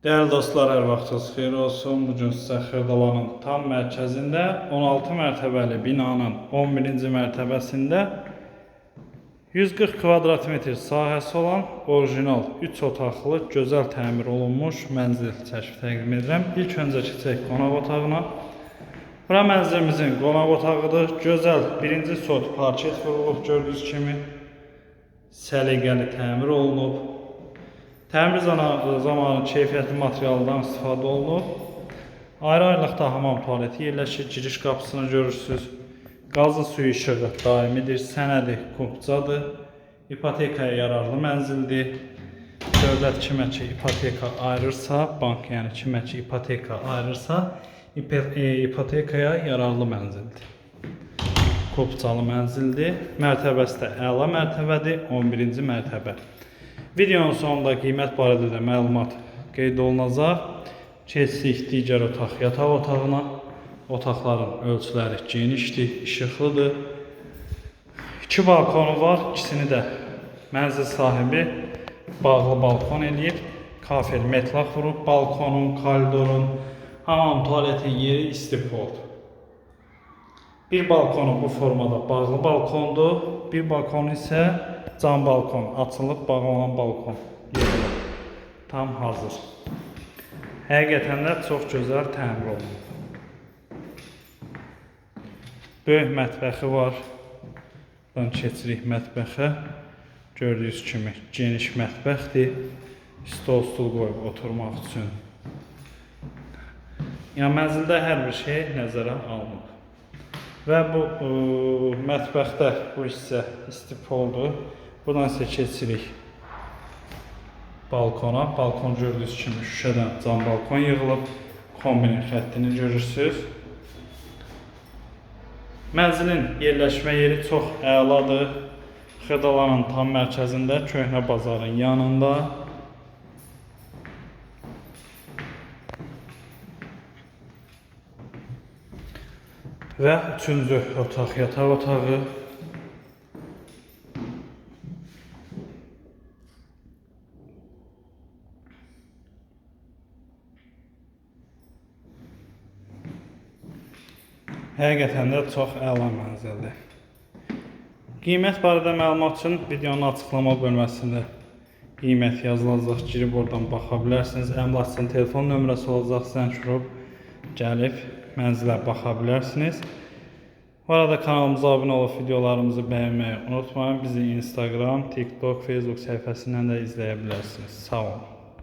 Değerli dostlar, hər vaxtınız xeyir olsun. Bu gün sizə Xırdalanın tam mərkəzində 16 mərtəbəli binanın 11-ci mərtəbəsində 140 kvadrat metr sahəsi olan orijinal 3 otaqlı, gözəl təmir olunmuş mənzil çəkib təqdim edirəm. İlk öncə keçək qonaq otağına. Bura mənzilimizin qonaq otağıdır. Gözəl birinci sot parket vurulub gördüyünüz kimi. Səliqəli təmir olunub. Təmir zamanı keyfiyyətli materialdan istifadə olunub. Ayrı-ayrılıqda hamam tualeti yerləşir. Giriş qapısını görürsüz. Qazın suyu işığı daimidir. Sənədi kupcadır. İpotekaya yararlı mənzildir. Dövlət kimə ki ipoteka ayırırsa, bank yəni kimə ki ipoteka ayırırsa, e, ipotekaya yararlı mənzildir. Kopçalı mənzildir. Mərtəbəsi də əla mərtəbədir, 11-ci mərtəbə. Videonun sonunda qiymət barədə də məlumat qeyd olunacaq. Keçsik digər otaq, yataq otağına. Otaqların ölçüləri genişdir, işıqlıdır. İki balkonu var, ikisini də mənzil sahibi bağlı balkon eləyib. Kafel metlaq vurub, balkonun, koridorun, hamam tualetin yeri istifod. Bir balkonu bu formada bağlı balkondur. Bir balkon isə cam balkon, açılıb bağlanan balkon. yeri. Tam hazır. Həqiqətən də çox gözəl təmir olunub. Böyük mətbəxi var. Buradan keçirik mətbəxə. Gördüyünüz kimi geniş mətbəxdir. Stol, stul qoyub oturmaq üçün. Yəni mənzildə hər bir şey nəzərə alınıb. Və bu ə, mətbəxdə bu hissə istifoldur. Buradan isə keçirik balkona. Balkon gördüyünüz kimi şüşədən cam balkon yığılıb. Kombinin xəttini görürsüz. Mənzilin yerləşmə yeri çox əladır. Xırdalanın tam mərkəzində, köhnə bazarın yanında. Və üçüncü otaq yataq otağı. Həqiqətən də çox əla mənzildir. Qiymət barədə məlumat üçün videonun açıqlama bölməsində qiymət yazılacaq. Girib oradan baxa bilərsiniz. Əmlakçının telefon nömrəsi olacaq. Zəng vurub gəlib mənzilə baxa bilərsiniz. Bu arada kanalımıza abunə olub videolarımızı bəyənməyi unutmayın. Bizi Instagram, TikTok, Facebook səhifəsindən də izləyə bilərsiniz. Sağ olun.